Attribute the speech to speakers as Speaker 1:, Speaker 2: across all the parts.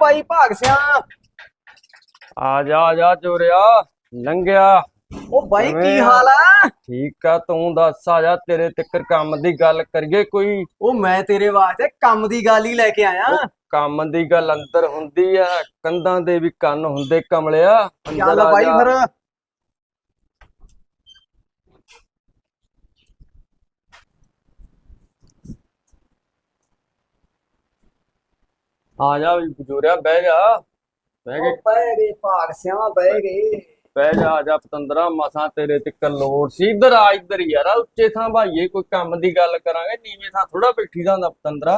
Speaker 1: ਭਾਈ ਭਾਗ ਸਿਆ।
Speaker 2: ਆ ਜਾ ਆ ਜਾ ਚੋਰਿਆ ਲੰਘਿਆ।
Speaker 1: ਉਹ ਬਾਈ ਕੀ? ਹਾਲ ਆ?
Speaker 2: ਠੀਕ ਆ ਤੂੰ ਦੱਸ ਆ ਜਾ ਤੇਰੇ ਤਿੱਕਰ ਕੰਮ ਦੀ ਗੱਲ ਕਰੀਏ ਕੋਈ?
Speaker 1: ਉਹ ਮੈਂ ਤੇਰੇ ਵਾਸਤੇ ਕੰਮ ਦੀ ਗੱਲ ਹੀ ਲੈ ਕੇ ਆਇਆ।
Speaker 2: ਕੰਮ ਦੀ ਗੱਲ ਅੰਦਰ ਹੁੰਦੀ ਆ ਕੰਧਾਂ ਦੇ ਵੀ ਕੰਨ ਹੁੰਦੇ ਕਮਲਿਆ।
Speaker 1: ਚੱਲ ਬਾਈ। ਫਿਰ।
Speaker 2: ਆ ਜਾ ਵੀ ਬਜੂਰਿਆ ਬਹਿ ਜਾ ਬਹਿ ਕੇ
Speaker 1: ਬਹਿ ਗਏ ਭਾਗ ਸਿਆ ਬਹਿ ਗਏ।
Speaker 2: ਬਹਿ ਜਾ ਆ ਜਾ ਪਤੰਦਰਾ ਮਸਾਂ ਤੇਰੇ ਤਿੱਕਰ ਲੋੜ ਸੀ। ਇੱਧਰ ਆ ਇੱਧਰ ਯਾਰ ਆ ਉੱਚੇ ਥਾਂ ਭਾਈਏ ਕੋਈ ਕੰਮ ਦੀ ਗੱਲ ਕਰਾਂਗੇ ਨੀਵੇਂ ਥਾਂ ਥੋੜਾ ਬੈਠੀ ਦਾ ਹੁੰਦਾ ਪਤੰਦਰਾ।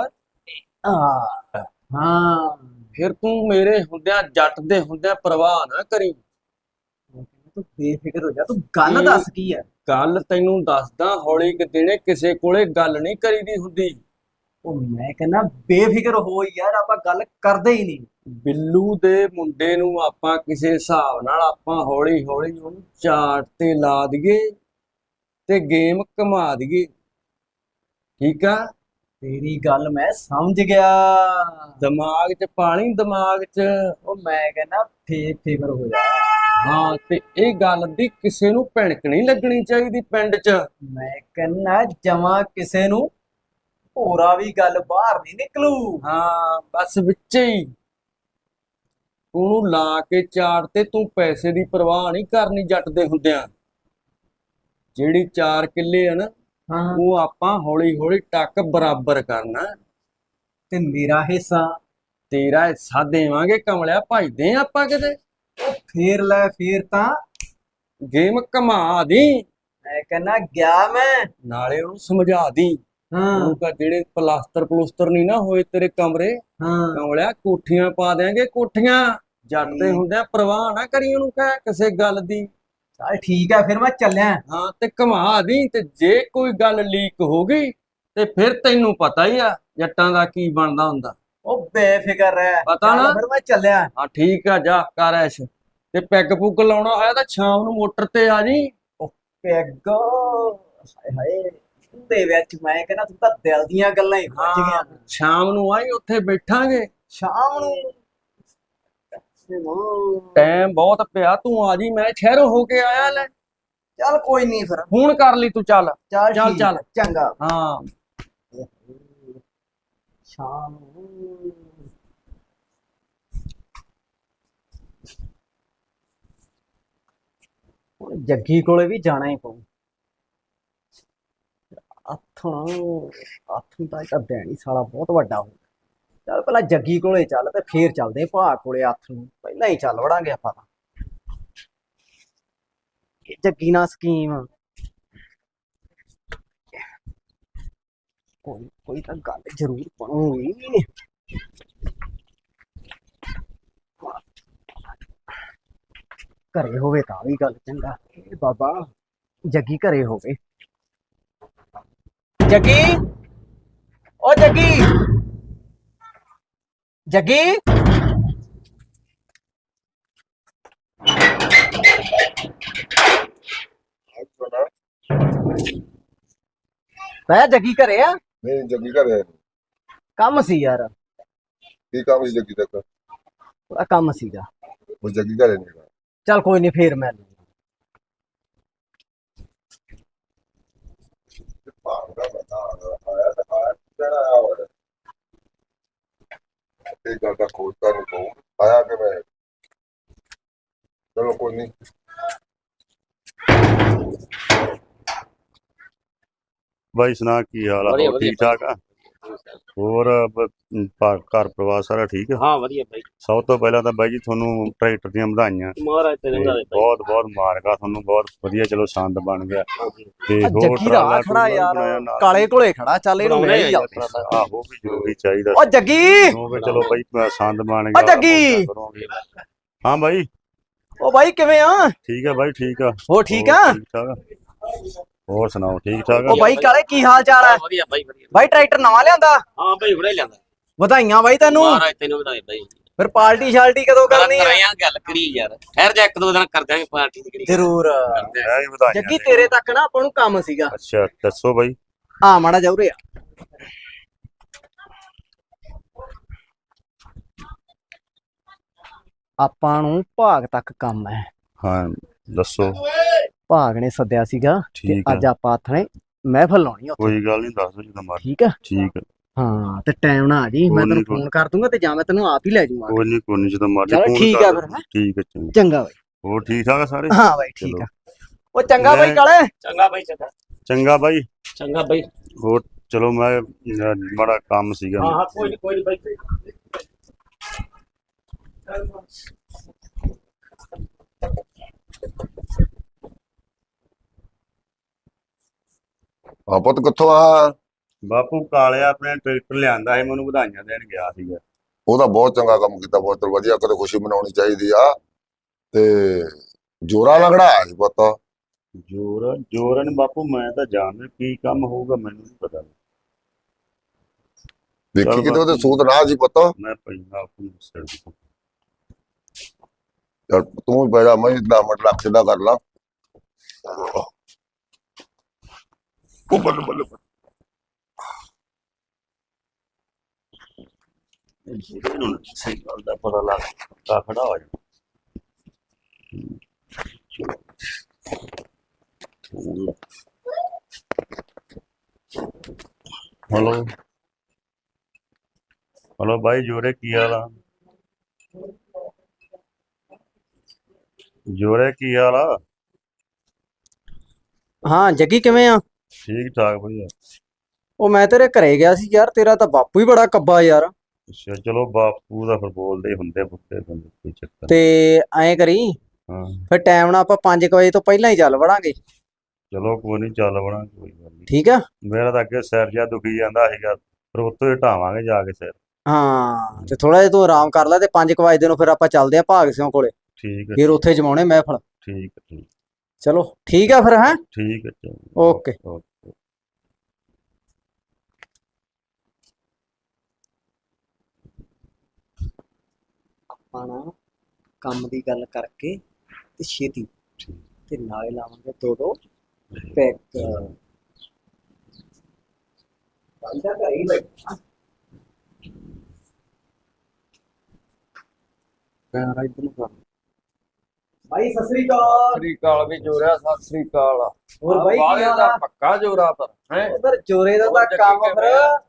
Speaker 1: ਹਾਂ ਹਾਂ।
Speaker 2: ਫਿਰ ਤੂੰ ਮੇਰੇ ਹੁੰਦਿਆਂ ਜੱਟ ਦੇ ਹੁੰਦਿਆਂ ਪਰਵਾਹ ਨਾ ਕਰੀ।
Speaker 1: ਤੂੰ ਬੇਫਿਕਰ ਹੋ ਜਾ ਤੂੰ ਗੱਲ? ਦੱਸ ਕੀ ਹੈ
Speaker 2: ਗੱਲ ਤੈਨੂੰ ਦੱਸਦਾ ਹੌਲੀ ਕਿ ਦਿਨੇ ਕਿਸੇ ਕੋਲੇ ਗੱਲ ਨਹੀਂ ਕਰੀਦੀ ਹੁੰਦੀ।
Speaker 1: ਉਹ ਮੈਂ ਕਹਿੰਦਾ ਬੇਫਿਕਰ ਹੋ ਯਾਰ ਆਪਾਂ ਗੱਲ ਕਰਦੇ ਹੀ ਨਹੀਂ।
Speaker 2: ਬਿੱਲੂ ਦੇ ਮੁੰਡੇ ਨੂੰ ਆਪਾਂ ਕਿਸੇ ਹਿਸਾਬ ਨਾਲ ਆਪਾਂ ਹੌਲੀ ਹੌਲੀ ਉਹਨੂੰ ਚਾਟ ਤੇ ਲਾ ਦਈਏ ਤੇ ਗੇਮ ਘੁਮਾ ਦਈਏ। ਠੀਕ ਆ?
Speaker 1: ਤੇਰੀ ਗੱਲ ਮੈਂ ਸਮਝ ਗਿਆ।
Speaker 2: ਦਿਮਾਗ 'ਚ ਪਾਣੀ ਦਿਮਾਗ 'ਚ।
Speaker 1: ਉਹ ਮੈਂ ਕਹਿੰਦਾ ਬੇਫਿਕਰ ਹੋ ਜਾ।
Speaker 2: ਹਾਂ ਤੇ ਇਹ ਗੱਲ ਦੀ ਕਿਸੇ ਨੂੰ ਭਿਣਕ ਨਹੀਂ ਲੱਗਣੀ ਚਾਹੀਦੀ ਪਿੰਡ 'ਚ।
Speaker 1: ਮੈਂ ਕਹਿੰਦਾ ਜਮਾ ਕਿਸੇ ਨੂੰ ਭੋਰਾ ਵੀ ਗੱਲ ਬਾਹਰ ਨਹੀਂ ਨਿਕਲੂ।
Speaker 2: ਹਾਂ ਬਸ ਵਿੱਚੇ ਹੀ। ਉਹਨੂੰ ਲਾ ਕੇ ਚਾੜ ਤੇ ਤੂੰ ਪੈਸੇ ਦੀ ਪਰਵਾਹ ਨਹੀਂ ਕਰਨੀ ਜੱਟ ਦੇ ਹੁੰਦਿਆਂ। ਜਿਹੜੀ 4 ਕਿੱਲੇ ਆ ਨਾ
Speaker 1: ਹਾਂ।
Speaker 2: ਉਹ ਆਪਾਂ ਹੌਲੀ ਹੌਲੀ ਟੱਕ ਬਰਾਬਰ ਕਰਨਾ।
Speaker 1: ਤੇ ਮੇਰਾ ਹਿੱਸਾ।
Speaker 2: ਤੇਰਾ ਹਿੱਸਾ ਦੇਵਾਂਗੇ ਕਮਲਿਆ ਭਜਦੇ ਆਪਾਂ ਕਿਤੇ?
Speaker 1: ਉਹ ਫੇਰ ਲੈ ਫੇਰ ਤਾਂ।
Speaker 2: ਗੇਮ ਘਮਾ ਦੀ।
Speaker 1: ਮੈਂ ਕਹਿੰਦਾ ਗਿਆ ਮੈਂ।
Speaker 2: ਨਾਲੇ ਉਹਨੂੰ ਸਮਝਾ ਦੀ।
Speaker 1: ਹਾਂ।
Speaker 2: ਕਹ ਜਿਹੜੇ ਪਲਾਸਟਰ ਪਲੂਸਟਰ ਨਹੀਂ ਨਾ ਹੋਏ ਤੇਰੇ ਕਮਰੇ
Speaker 1: ਹਾਂ।
Speaker 2: ਕਮਲਿਆ ਕੋਠੀਆਂ ਪਾ ਦਿਆਂਗੇ ਕੋਠੀਆਂ। ਜੱਟ ਦੇ ਹੁੰਦਿਆਂ ਪਰਵਾਹ ਨਾ ਕਰੀ ਉਹਨੂੰ ਕਹਿ ਕਿਸੇ ਗੱਲ ਦੀ।
Speaker 1: ਚੱਲ ਠੀਕ ਹੈ ਫਿਰ ਮੈਂ ਚੱਲਿਆ।
Speaker 2: ਹਾਂ ਤੇ ਘਮਾ ਦੀ ਤੇ ਜੇ ਕੋਈ ਗੱਲ ਲੀਕ ਹੋ ਗਈ ਤੇ ਫਿਰ ਤੈਨੂੰ ਪਤਾ ਹੀ ਆ ਜੱਟਾਂ ਦਾ ਕੀ ਬਣਦਾ ਹੁੰਦਾ।
Speaker 1: ਉਹ ਬੇਫਿਕਰ ਰਹਿ।
Speaker 2: ਪਤਾ ਨਾ?
Speaker 1: ਫਿਰ ਮੈਂ ਚੱਲਿਆ।
Speaker 2: ਹਾਂ ਠੀਕ ਆ ਜਾ ਕਰ ਐਸ਼। ਤੇ ਪੈਗ ਪੁੱਗ ਲਾਉਣਾ ਹੋਇਆ ਤਾਂ ਸ਼ਾਮ ਨੂੰ ਮੋਟਰ ਤੇ ਆ ਜੀ।
Speaker 1: ਪੈਗ ਹਾਏ ਹਾਏ। ਦੇ ਵਿੱਚ ਮੈਂ ਕਹਿੰਦਾ ਤੂੰ ਤਾਂ ਦਿਲ ਦੀਆਂ ਗੱਲਾਂ ਹੀ ਖੁੱਜ ਗਿਆ।
Speaker 2: ਸ਼ਾਮ ਨੂੰ ਆਈ ਉੱਥੇ ਬੈਠਾਂਗੇ।
Speaker 1: ਸ਼ਾਮ ਨੂੰ?
Speaker 2: ਟਾਈਮ ਬਹੁਤ ਪਿਆ ਤੂੰ ਆ ਜੀ ਮੈਂ ਸ਼ਹਿਰੋਂ ਹੋ ਕੇ ਆਇਆ ਲੈ।
Speaker 1: ਚੱਲ ਕੋਈ ਨਹੀਂ ਫਿਰ।
Speaker 2: ਫੋਨ ਕਰ ਲਈ ਤੂੰ ਚੱਲ।
Speaker 1: ਚੱਲ
Speaker 2: ਚੱਲ,
Speaker 1: ਚੰਗਾ।
Speaker 2: ਹਾਂ।
Speaker 1: ਸ਼ਾਮ ਨੂੰ? ਜੱਗੀ ਕੋਲੇ ਵੀ ਜਾਣਾ ਹੀ ਪਊ। ਆਥਣ ਆਥਣ ਦਾ ਇੱਕ ਦੇਣੀ ਸਾਲਾ ਬਹੁਤ ਵੱਡਾ ਹੋ ਚੱਲ ਪਹਿਲਾਂ ਜੱਗੀ ਕੋਲੇ ਚੱਲ ਤੇ ਫੇਰ ਚੱਲਦੇ ਭਾ ਕੋਲੇ ਆਥਣ ਪਹਿਲਾਂ ਹੀ ਚੱਲ ਵੜਾਂਗੇ ਆਪਾਂ ਤਾਂ। ਜੱਗੀ ਨਾਲ ਸਕੀਮ ਕੋਈ ਕੋਈ ਤਾਂ ਗੱਲ ਜ਼ਰੂਰ ਬਣੂਗੀ। ਘਰੇ ਹੋਵੇ ਤਾਂ ਵੀ ਗੱਲ ਚੰਗਾ। ਬਾਬਾ ਜੱਗੀ ਘਰੇ ਹੋਵੇ। ਜੱਗੀ ਓ ਜੱਗੀ ਜੱਗੀ ਮੈਂ ਜੱਗੀ ਘਰੇ ਆ
Speaker 3: ਨਹੀਂ ਜੱਗੀ ਘਰੇ ਹੈ ਨੀ।
Speaker 1: ਕੰਮ ਸੀ ਯਾਰ
Speaker 3: ਕੀ ਕੰਮ ਸੀ ਜੱਗੀ ਤੱਕ
Speaker 1: ਥੋੜਾ ਕੰਮ ਸੀਗਾ
Speaker 3: ਉਹ ਜੱਗੀ ਘਰੇ ਨਹੀਂ ਹੈਗਾ
Speaker 1: ਚੱਲ ਕੋਈ ਨਹੀਂ ਫੇਰ ਮੈਂ ਲਊਂ।
Speaker 3: ਭਾਗ ਦਾ ਬਤਾ ਆਇਆ ਤਾਂ ਆਇਆ ਕਿਹੜਾ ਆਇਆ ਹੋਇਆ ਇਹ ਗੱਲ ਦਾ ਖੋਜ ਕਰਨ ਤੋਂ ਆਇਆ ਕਿ ਮੈਂ ਚਲੋ ਕੋਈ ਨਹੀਂ
Speaker 4: ਬਾਈ ਸੁਣਾ ਕੀ ਹਾਲ ਆ? ਹੋਰ ਠੀਕ ਠਾਕ ਆ? ਹੋਰ ਬ- ਘਰ ਪਰਿਵਾਰ ਸਾਰਾ ਠੀਕ ਆ?
Speaker 5: ਹਾਂ ਵਧੀਆ ਬਾਈ।
Speaker 4: ਸਭ ਤੋਂ ਪਹਿਲਾਂ ਤਾਂ ਬਾਈ ਜੀ ਤੁਹਾਨੂੰ ਟਰੈਕਟਰ ਦੀਆਂ ਵਧਾਈਆਂ।
Speaker 5: ਮਹਾਰਾਜ ਤੇ
Speaker 4: ਤੇ
Speaker 5: ਨਿਭਾ ਦੇ ਬਾਈ।
Speaker 4: ਬਹੁਤ ਬਹੁਤ ਮੁਬਾਰਕਾਂ ਤੁਹਾਨੂੰ ਬਹੁਤ ਵਧੀਆ ਚਲੋ ਸੰਦ ਬਣ ਗਿਆ। ਤੇ
Speaker 1: ਆ
Speaker 4: ਹੋਰ
Speaker 1: ਜੱਗੀ
Speaker 4: ਟਰਾਲਾ
Speaker 1: ਖੜਾ
Speaker 4: ਟਰੂਲਾ
Speaker 1: ਯਾਰ
Speaker 4: ਬਣਾਇਆ ਨਾਲ।
Speaker 1: ਕਾਲੇ ਕੋਲੇ ਖੜਾ ਚੱਲ ਇਹਨੂੰ ਲੈ ਹੀ
Speaker 5: ਹੀ ਆ।
Speaker 4: ਆਹੋ ਵੀ ਜ਼ਰੂਰੀ ਚਾਹੀਦਾ
Speaker 1: ਓ ਜੱਗੀ!
Speaker 4: ਕਿਉਂਕਿ ਚਲੋ ਬਾਈ ਅ, ਸੰਦ ਬਣ
Speaker 1: ਓ
Speaker 4: ਗਿਆ
Speaker 1: ਜੱਗੀ!
Speaker 4: ਕਰੋਗੇ। ਹਾਂ ਬਾਈ।
Speaker 1: ਓ ਬਾਈ ਕਿਵੇਂ ਆ?
Speaker 4: ਠੀਕ ਆ ਬਾਈ ਠੀਕ ਆ।
Speaker 1: ਹੋ ਠੀਕ
Speaker 4: ਹੋਰ
Speaker 1: ਆ?
Speaker 4: ਠੀਕ ਠਾਕ ਆ? ਹੋਰ ਸੁਣਾਓ ਠੀਕ ਠਾਕ ਆ?
Speaker 1: ਓ ਬਾਈ ਕਾਲੇ ਕੀ ਹਾਲ ਚਾਲ ਆ?
Speaker 5: ਵਧੀਆ ਬਾਈ ਵਧੀਆ।
Speaker 1: ਬਾਈ ਟਰੈਕਟਰ ਨਵਾਂ ਲਿਆਂਦਾ?
Speaker 5: ਹਾਂ ਬਾਈ ਹੁਣੇ ਲਿਆਂਦਾ।
Speaker 1: ਵਧਾਈਆਂ ਬਾਈ ਤੈਨੂੰ।
Speaker 5: ਮਹਾਰਾਜ ਤੈਨੂੰ ਵਧਾਈ ਬਾਈ।
Speaker 1: ਫਿਰ ਪਾਰਟੀ ਸ਼ਾਲਟੀ ਕਦੋਂ ਕਰਨੀ ਆ?
Speaker 5: ਕਰਾਇਆ ਗੱਲ ਕਰੀ ਯਾਰ। ਠਹਿਰ ਜਾ ਇੱਕ ਦੋ ਦਿਨ ਕਰ ਦਿਆਂਗੇ ਪਾਰਟੀ ਦੀ ਕਿਹੜੀ
Speaker 1: ਜ਼ਰੂਰ।
Speaker 5: ਕਰਦੇ ਆਂ।
Speaker 4: ਮੈਂ ਵੀ ਵਧਾਈਆਂ
Speaker 1: ਜੱਗੀ। ਤੇਰੇ ਤੱਕ ਨਾ ਆਪਾਂ ਨੂੰ ਕੰਮ ਸੀਗਾ।
Speaker 4: ਅੱਛਾ ਦੱਸੋ ਬਾਈ।
Speaker 1: ਆ ਮਾੜਾ ਜਾਉਰੇ ਆ। ਆਪਾਂ ਨੂੰ ਭਾਗ ਤੱਕ ਕੰਮ ਹੈ।
Speaker 4: ਹਾਂ ਦੱਸੋ।
Speaker 1: ਭਾਗ ਨੇ ਸੱਦਿਆ ਸੀਗਾ ਤੇ
Speaker 4: ਠੀਕ
Speaker 1: ਅੱਜ ਆਪਾਂ ਆਥਣੇ ਮਹਿਫਲ ਲਾਉਣੀ ਆ ਉੱਥੇ।
Speaker 4: ਕੋਈ ਗੱਲ ਨਹੀਂ ਦੱਸ ਦਿਓ ਜਦੋਂ ਮਰਜ਼ੀ।
Speaker 1: ਠੀਕ ਆ?
Speaker 4: ਠੀਕ ਹੈ
Speaker 1: ਹਾਂ ਤੇ ਟਾਈਮ ਨਾਲ ਆ ਜੀ ਮੈਂ
Speaker 4: ਕੋਈ
Speaker 1: ਤੈਨੂੰ
Speaker 4: ਨੀ, ਕੋਈ
Speaker 1: ਫੋਨ ਕਰ ਦੂੰਗਾ ਤੇ ਜਾਂ ਮੈਂ ਤੈਨੂੰ ਆਪ ਹੀ ਲੈ ਜਾਊਂਗਾ।
Speaker 4: ਕੋਈ ਨਹੀਂ ਕੋਈ ਨਹੀਂ ਜਦੋਂ ਮਰਜ਼ੀ
Speaker 1: ਚਲੋ
Speaker 4: ਫੋਨ
Speaker 1: ਠੀਕ
Speaker 4: ਕਰ
Speaker 1: ਆ
Speaker 4: ਦਿਓ।
Speaker 1: ਫਿਰ, ਹੈਂ?
Speaker 4: ਠੀਕ ਹੈ ਚੰਗਾ।
Speaker 1: ਚੰਗਾ ਬਾਈ।
Speaker 4: ਹੋਰ ਠੀਕ ਠਾਕ ਆ ਸਾਰੇ?
Speaker 1: ਹਾਂ ਬਾਈ ਠੀਕ। ਆ। ਉਹ ਚੰਗਾ ਬਾਈ
Speaker 4: ਮੈਂ-
Speaker 1: ਕਾਲੇ?
Speaker 5: ਚੰਗਾ ਬਾਈ ਚੰਗਾ।
Speaker 4: ਚੰਗਾ ਬਾਈ।
Speaker 5: ਚੰਗਾ ਬਾਈ।
Speaker 4: ਹੋਰ ਚਲੋ ਮੈਂ ਅਹ, ਮਾੜਾ ਕੰਮ ਸੀਗਾ।
Speaker 5: ਹਾਂ ਹਾਂ ਕੋਈ ਨੀ ਕੋਈ ਨੀ ਬਾਈ।
Speaker 3: ਆ ਪੁੱਤ ਕਿੱਥੋਂ ਆ
Speaker 4: ਬਾਪੂ ਕਾਲਿਆ ਆਪਣੇ ਟਰੈਕਟਰ ਲਿਆਂਦਾ ਸੀ ਮੈਨੂੰ ਵਧਾਈਆਂ ਦੇਣ ਗਿਆ ਸੀਗਾ।
Speaker 3: ਉਹਦਾ ਬਹੁਤ ਚੰਗਾ ਕੰਮ ਕੀਤਾ ਬਹੁਤ ਵਧੀਆ ਕਦੇ ਖੁਸ਼ੀ ਮਨਾਉਣੀ ਚਾਹੀਦੀ ਆ। ਤੇ ਜੋਰਾ ਲੰਗੜਾ ਆ ਸੀ ਪੁੱਤ।
Speaker 4: ਜੋਰ ਜੋਰਨ ਬਾਪੂ ਮੈਂ ਤਾਂ ਜਾਣਦਾ ਕੀ ਕੰਮ ਹੋਊਗਾ ਮੈਨੂੰ ਨਹੀਂ ਪਤਾ। ਚੱਲ
Speaker 3: ਕਿਤੇ ਉਹਦੇ। ਸੂਤ ਨਾ ਸੀ ਪੁੱਤ।
Speaker 4: ਮੈਂ ਪੈਂਦਾ ਆਪੂ ਸਿਰ ਦੀ
Speaker 3: ਤੂੰ ਵੀ ਪੈਦਾ ਮੈਂ 10 ਮਿੰਟ ਲੱਖ ਸਿੱਧਾ ਕਰ ਲਾ। ਉਹ ਬੱਲੇ ਬੱਲੇ।
Speaker 4: ਇਹਨੂੰ ਸਹੀ ਗੱਲ ਦਾ ਪਤਾ ਲੱਗ ਤਾਂ ਖੜਾ ਹੋ ਜਾ ਹਲੋ ਹਲੋ ਬਾਈ ਜੋਰੇ ਕੀ ਹਾਲ ਆ ਜੋਰੇ ਕੀ ਹਾਲ ਆ
Speaker 1: ਹਾਂ ਜੱਗੀ ਕਿਵੇਂ ਆ
Speaker 4: ਠੀਕ ਠਾਕ ਭਈਆ
Speaker 1: ਉਹ ਮੈਂ ਤੇਰੇ ਘਰੇ ਗਿਆ ਸੀ ਯਾਰ ਤੇਰਾ ਤਾਂ ਬਾਪੂ ਹੀ ਬੜਾ ਕੱਬਾ ਯਾਰ।
Speaker 4: ਅੱਛਾ ਚਲੋ ਬਾਪੂ ਦਾ ਫਿਰ ਬੋਲਦੇ ਹੁੰਦੇ ਬੁੱਤੇ ਬੰਦੇ ਕੋਈ ਚੱਕਰ
Speaker 1: ਤੇ ਐਂ ਕਰੀ।
Speaker 4: ਹਾਂ।
Speaker 1: ਫਿਰ ਟਾਈਮ ਨਾਲ ਆਪਾਂ 5 ਵਜੇ ਤੋਂ ਪਹਿਲਾਂ ਹੀ ਚੱਲ ਵੜਾਂਗੇ।
Speaker 4: ਚਲੋ ਕੋਈ ਨਹੀਂ ਚੱਲ ਬਣਾ ਕੋਈ ਗੱਲ ਨਹੀਂ।
Speaker 1: ਠੀਕ ਆ?
Speaker 4: ਮੇਰਾ ਤਾਂ ਅੱਗੇ ਸਿਰ ਜਿਹਾ ਦੁਖੀ ਜਾਂਦਾ ਸੀਗਾ ਫਿਰ ਉੱਤੋਂ ਹੀ ਢਾਵਾਂਗੇ ਜਾ ਕੇ ਸਿਰ।
Speaker 1: ਹਾਂ ਤੇ ਥੋੜਾ ਜਿਹਾ ਤੂੰ ਆਰਾਮ ਕਰ ਲੈ ਤੇ 5 ਵਜੇ ਨੂੰ ਫਿਰ ਆਪਾਂ ਚੱਲਦੇ ਆ ਭਾਗ ਸਿਓ ਕੋਲੇ।
Speaker 4: ਠੀਕ ਹੈ
Speaker 1: ਫਿਰ ਉੱਥੇ ਜਮਾਉਣੇ ਮਹਿਫਲ।
Speaker 4: ਠੀਕ ਠੀਕ
Speaker 1: ਚਲੋ ਠੀਕ ਆ ਫਿਰ ਹੈਂ?
Speaker 4: ਠੀਕ ਹੈ ਚਲੋ
Speaker 1: ਓਕੇ।
Speaker 4: ਓਕੇ।
Speaker 1: ਆਪਾਂ ਨਾ ਕੰਮ ਦੀ ਗੱਲ ਕਰਕੇ ਤੇ ਛੇਤੀ ਤੇ ਨਾਲੇ ਲਾਵਾਂਗੇ ਦੋ ਦੋ ਪੈਕ ਬੰਦਾ ਘਰੇ ਹੀ ਬੈਠਾ। ਕੈਮਰਾ ਇੱਧਰ ਨੂੰ ਕਰ। ਭਾਈ ਸਤਿ ਸ੍ਰੀ ਅਕਾਲ।
Speaker 2: ਸ੍ਰੀ ਅਕਾਲ ਵੀ ਜੋਰਿਆ ਸਤਿ ਸ੍ਰੀ ਅਕਾਲ।
Speaker 1: ਹੋਰ ਬਾਈ ਕੀ ਹਾਲ
Speaker 2: ਦਾ ਪੱਕਾ ਜੋਰਾ ਪਰ ਹੈ?
Speaker 1: ਉਧਰ ਚੋਰੇ ਦਾ ਤਾਂ ਕੰਮ ਫਿਰ?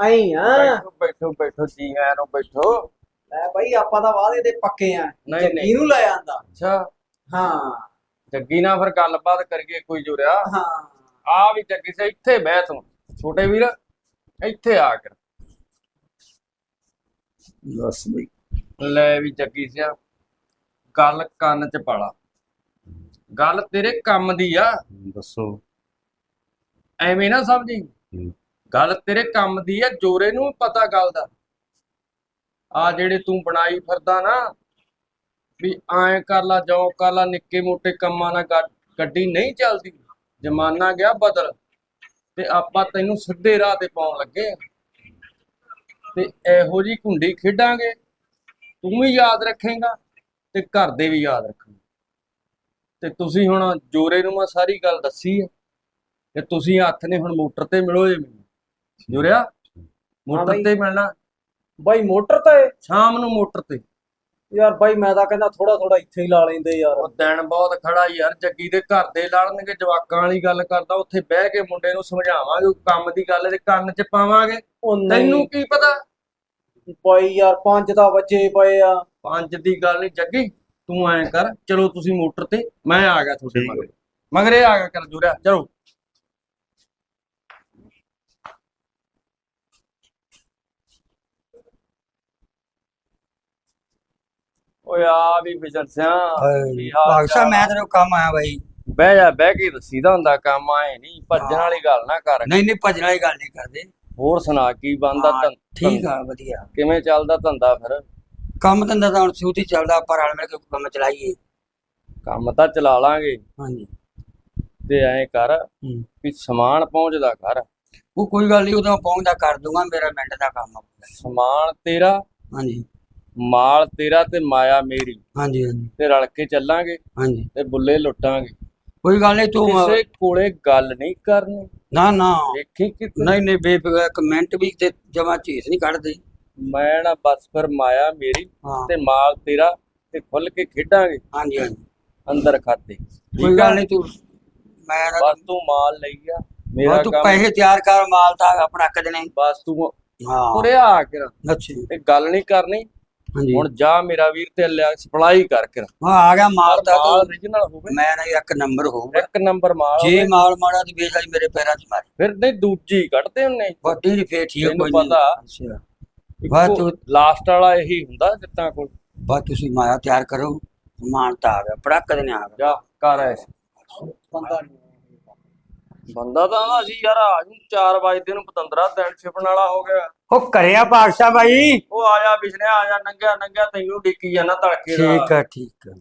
Speaker 1: ਆਈ ਆ।
Speaker 2: ਬੈਠੋ ਬੈਠੋ ਬੈਠੋ ਜੀ ਆਇਆਂ ਨੂੰ ਬੈਠੋ।
Speaker 1: ਲੈ ਭਾਈ ਆਪਾਂ ਤਾਂ ਵਾਅਦੇ ਦੇ ਪੱਕੇ ਆ।
Speaker 2: ਨਹੀਂ,
Speaker 1: ਜੱਗੀ। ਨੂੰ ਲੈ ਆਂਦਾ।
Speaker 2: ਅੱਛਾ।
Speaker 1: ਹਾਂ।
Speaker 2: ਜੱਗੀ ਨਾਲ ਫਿਰ ਗੱਲਬਾਤ ਕਰੀਏ ਕੋਈ ਜੋਰਿਆ।
Speaker 1: ਹਾਂ।
Speaker 2: ਆ ਵੀ ਜੱਗੀ ਸੇ ਇੱਥੇ ਬਹਿ ਤੂੰ। ਛੋਟੇ ਵੀਰ ਇੱਥੇ ਆ ਕੇ।
Speaker 4: ਬਈ।
Speaker 2: ਲੈ ਵੀ ਜੱਗੀ ਸਿਆ। ਗੱਲ ਕੰਨ ਚ ਪਾਲਾ। ਗੱਲ ਤੇਰੇ ਕੰਮ ਦੀ ਆ।
Speaker 4: ਦੱਸੋ।
Speaker 2: ਐਵੇਂ ਨਾ ਸਮਝੀ। ਗੱਲ ਤੇਰੇ ਕੰਮ ਦੀ ਆ ਜੋਰੇ ਨੂੰ ਪਤਾ ਗੱਲ ਦਾ। ਆ ਜਿਹੜੇ ਤੂੰ ਬਣਾਈ ਫਿਰਦਾ ਨਾ ਵੀ ਐਂ ਕਰ ਲਾ ਜੋ ਕਰ ਲਾ ਨਿੱਕੇ ਮੋਟੇ ਕੰਮਾਂ ਨਾਲ ਗੱਡ- ਨਹੀਂ ਚੱਲਦੀ। ਜ਼ਮਾਨਾ ਗਿਆ ਬਦਲ। ਤੇ ਆਪਾਂ ਤੈਨੂੰ ਸਿੱਧੇ ਰਾਹ ਤੇ ਪਾਉਣ ਲੱਗੇ ਆਂ। ਤੇ ਇਹੋ ਜੀ ਕੁੰਡੀ ਖੇਡਾਂਗੇ। ਤੂੰ ਵੀ ਯਾਦ ਰੱਖੇਂਗਾ। ਤੇ ਘਰ ਦੇ ਵੀ ਯਾਦ ਰੱਖਣਗੇ ਤੇ ਤੁਸੀਂ ਹੁਣ ਜੋਰੇ ਨੂੰ ਮੈਂ ਸਾਰੀ ਗੱਲ ਦੱਸੀ ਹੈ ਤੇ ਤੁਸੀਂ ਹੱਥ ਨੇ ਹੁਣ ਮੋਟਰ ਤੇ ਮਿਲੋ ਜੇ ਮੈਨੂੰ। ਜੁਰਿਆ ਮੋਟਰ। ਤੇ ਮਿਲਣਾ।
Speaker 1: ਬਾਈ ਮੋਟਰ ਤੇ
Speaker 2: ਸ਼ਾਮ ਨੂੰ ਮੋਟਰ ਤੇ।
Speaker 1: ਯਾਰ ਬਾਈ ਮੈਂ ਤਾਂ ਕਹਿੰਦਾ ਥੋੜਾ ਥੋੜਾ ਇੱਥੇ ਹੀ ਲਾ ਲੈਂਦੇ ਯਾਰ।
Speaker 2: ਉਹ ਦਿਨ ਬਹੁਤ ਖੜਾ ਯਾਰ ਜੱਗੀ ਦੇ ਘਰ ਦੇ ਲੜਨਗੇ ਜਵਾਕਾਂ ਵਾਲੀ ਗੱਲ ਕਰਦਾ ਉੱਥੇ ਬਹਿ ਕੇ ਮੁੰਡੇ ਨੂੰ ਸਮਝਾਵਾਂਗੇ ਕੰਮ ਦੀ ਗੱਲ ਦੇ ਕੰਨ 'ਚ ਪਾਵਾਂਗੇ। ਤੈਨੂੰ ਕੀ ਪਤਾ?
Speaker 1: ਬਾਈ ਯਾਰ ਪੰਜ ਤਾਂ ਬੱਚੇ ਪਏ ਆ।
Speaker 2: ਪੰਜ ਦੀ ਗੱਲ ਨਹੀਂ ਜੱਗੀ ਤੂੰ ਐਂ ਕਰ ਚਲੋ ਤੁਸੀਂ ਮੋਟਰ ਤੇ ਮੈਂ ਆ ਗਿਆ ਤੁਹਾਡੇ। ਮਗਰ। ਮਗਰੇ ਆ ਗਿਆ ਕਰ ਜੁਰਿਆ ਚਲੋ। ਓਏ ਆ ਵੀ ਵਿਜਨ ਸਿਆ
Speaker 6: ਭਾਗ ਸਾਹਿਬ ਮੈਂ? ਤੇਰੇ ਕੰਮ ਆਇਆ ਬਾਈ।
Speaker 2: ਬਹਿ ਜਾ ਬਹਿ ਕੇ ਦੱਸੀਦਾ ਹੁੰਦਾ ਕੰਮ ਆਏ ਨਹੀਂ ਭੱਜਣ ਵਾਲੀ ਗੱਲ ਨਾ ਕਰ।
Speaker 6: ਨਹੀਂ ਨਹੀਂ ਭੱਜਣ ਵਾਲੀ ਗੱਲ ਨਹੀਂ ਕਰਦੇ।
Speaker 2: ਹੋਰ ਸੁਣਾ ਕੀ ਬੰਦਾ
Speaker 6: ਠੀਕ ਆ ਵਧੀਆ।
Speaker 2: ਕਿਵੇਂ ਚੱਲਦਾ ਧੰਦਾ ਫਿਰ?
Speaker 6: ਕੰਮ ਧੰਦਾ ਤਾਂ ਹੁਣ ਸੂਤੀ ਚੱਲਦਾ ਪਰ ਹਲ ਮਿਲ ਕੇ ਕੰਮ ਚਲਾਈਏ।
Speaker 2: ਕੰਮ ਤਾਂ ਚਲਾ ਲਾਂਗੇ।
Speaker 6: ਹਾਂਜੀ।
Speaker 2: ਤੇ ਐਂ ਕਰ
Speaker 6: ਹੂੰ।
Speaker 2: ਵੀ ਸਮਾਨ ਪਹੁੰਚਦਾ ਕਰ
Speaker 6: ਉਹ ਕੋਈ ਗੱਲ ਨਹੀਂ ਉਦੋਂ ਪਹੁੰਚਦਾ ਕਰ ਦੂੰਗਾ ਮੇਰਾ ਮਿੰਟ ਦਾ ਕੰਮ ਆ
Speaker 2: ਸਮਾਨ ਤੇਰਾ
Speaker 6: ਹਾਂਜੀ।
Speaker 2: ਮਾਲ ਤੇਰਾ ਤੇ ਮਾਇਆ ਮੇਰੀ।
Speaker 6: ਹਾਂਜੀ ਹਾਂਜੀ।
Speaker 2: ਤੇ ਰਲ ਕੇ ਚੱਲਾਂਗੇ
Speaker 6: ਹਾਂਜੀ।
Speaker 2: ਤੇ ਬੁੱਲੇ ਲੁੱਟਾਂਗੇ।
Speaker 6: ਕੋਈ ਗੱਲ ਨਹੀਂ ਤੂੰ
Speaker 2: ਕਿਸੇ ਕੋਲੇ ਗੱਲ ਨਹੀਂ ਕਰਨੀ।
Speaker 6: ਨਾ ਨਾ।
Speaker 2: ਵੇਖੀ ਕਿ
Speaker 6: ਨਹੀਂ ਨਹੀਂ ਬੇਫਿਕਰ ਕਮੈਂਟ ਵੀ ਤੇ ਜਮਾ ਚੀਜ਼ ਨਹੀਂ ਕੱਢਦੇ।
Speaker 2: ਮੈਂ ਨਾ ਬਸ ਫਿਰ ਮਾਇਆ ਮੇਰੀ
Speaker 6: ਹਾਂ।
Speaker 2: ਤੇ ਮਾਲ ਤੇਰਾ ਤੇ ਖੁੱਲ ਕੇ ਖੇਡਾਂਗੇ।
Speaker 6: ਹਾਂਜੀ ਹਾਂਜੀ।
Speaker 2: ਅੰਦਰ ਖਾਤੇ।
Speaker 6: ਕੋਈ ਗੱਲ ਨਹੀਂ ਤੂੰ ਮੈਂ ਨਾ
Speaker 2: ਬਸ ਤੂੰ ਮਾਲ ਲਈ ਆ। ਮੇਰਾ
Speaker 6: ਬਸ ਤੂੰ
Speaker 2: ਕੰਮ
Speaker 6: ਪੈਸੇ ਤਿਆਰ ਕਰ ਮਾਲ ਤਾਂ ਆਪਣਾ ਕਦਨੇ
Speaker 2: ਬਸ ਤੂੰ
Speaker 6: ਹਾਂ।
Speaker 2: ਉਰੇ ਆ ਕੇ
Speaker 6: ਅੱਛਾ
Speaker 2: ਤੇ ਗੱਲ ਨਹੀਂ ਕਰਨੀ।
Speaker 6: ਹਾਂਜੀ।
Speaker 2: ਹੁਣ ਜਾ ਮੇਰਾ ਵੀਰ ਤੇ ਲਿਆ ਸਪਲਾਈ ਕਰ ਕੇ
Speaker 6: ਹਾਂ ਆ ਗਿਆ ਮਾਲ ਤਾਂ
Speaker 2: ਮਾਲ
Speaker 6: ਤੂੰ
Speaker 2: origignal ਹੋਵੇ।
Speaker 6: ਮੈਂ ਨਾ ਇੱਕ ਨੰਬਰ ਹੋਊਗਾ।
Speaker 2: ਇੱਕ ਨੰਬਰ ਮਾਲ
Speaker 6: ਜੇ
Speaker 2: ਹੋਵੇ।
Speaker 6: ਮਾਲ ਮਾੜਾ ਤੇ ਵੇਚ ਮੇਰੇ ਪੈਰਾਂ 'ਚ ਮਾਰੀ।
Speaker 2: ਫਿਰ ਨਹੀਂ ਦੂਜੀ ਕੱਢਦੇ ਹੁੰਨੇ।
Speaker 6: ਵੱਡੀ ਨਹੀਂ ਫੇਰ ਠੀਕ
Speaker 2: ਤੈਨੂੰ
Speaker 6: ਕੋਈ ਨਹੀਂ।
Speaker 2: ਪਤਾ।
Speaker 6: ਅੱਛਾ। ਬਸ ਤੂੰ
Speaker 2: ਲਾਸਟ ਵਾਲਾ ਇਹੀ ਹੁੰਦਾ ਜਿੱਤਾਂ ਕੋਲ।
Speaker 6: ਬਸ ਤੁਸੀਂ ਮਾਇਆ ਤਿਆਰ ਕਰੋ ਮਾਨ ਤਾਂ ਆ ਗਿਆ ਬੜਾ ਕਦਨੇ ਆ ਗਿਆ।
Speaker 2: ਜਾ ਕਰ ਐ
Speaker 1: ਬੰਦਾ
Speaker 2: ਬੰਦਾ ਤਾਂ ਆਂਦਾ ਸੀ ਯਾਰ ਆ ਜੂ 4 ਵਜੇ ਨੂੰ ਪਤੰਦਰਾ ਦਿਨ ਛਿਪਣ ਵਾਲਾ ਹੋ ਗਿਆ।
Speaker 6: ਉਹ ਕਰਿਆ ਪਾਕਸ਼ਾ ਬਾਈ।
Speaker 2: ਉਹ ਆ ਜਾ ਬਿਸ਼ਨੇ ਆ ਜਾ ਨੰਗਿਆ ਨੰਗਿਆ ਤੈਨੂੰ ਡਿੱਕੀ ਜਾਣਾ ਤੜਕੇ ਦਾ।
Speaker 6: ਠੀਕ ਆ ਠੀਕ ਆ।